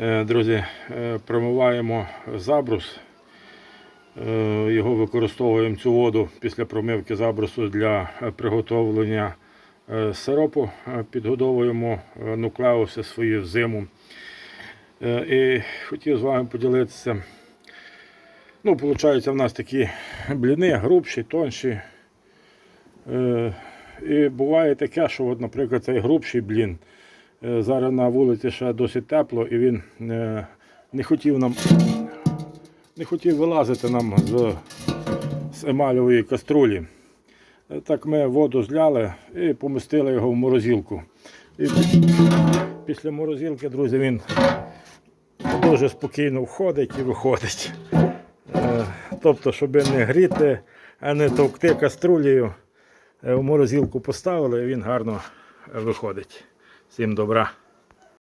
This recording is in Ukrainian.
Е, Друзі, е, промиваємо забрус. Е, Його використовуємо цю воду після промивки забрусу для приготовлення сиропу. Підгодовуємо нуклеуси свої в зиму. Е, І хотів з вами поділитися. Ну, виходить, в нас такі бліни грубші, тонші. І буває таке, що, от, наприклад, цей грубший блін. Е, Зараз на вулиці ще досить тепло, і він е, не хотів нам не хотів вилазити нам з, з емальової каструлі. Е, Так ми воду зляли і помістили його в морозилку. І після морозилки, друзі, він дуже спокійно входить і виходить. Тобто, щоб не гріти, а не товкти каструлею, в морозилку поставили, і він гарно виходить. Всім добра.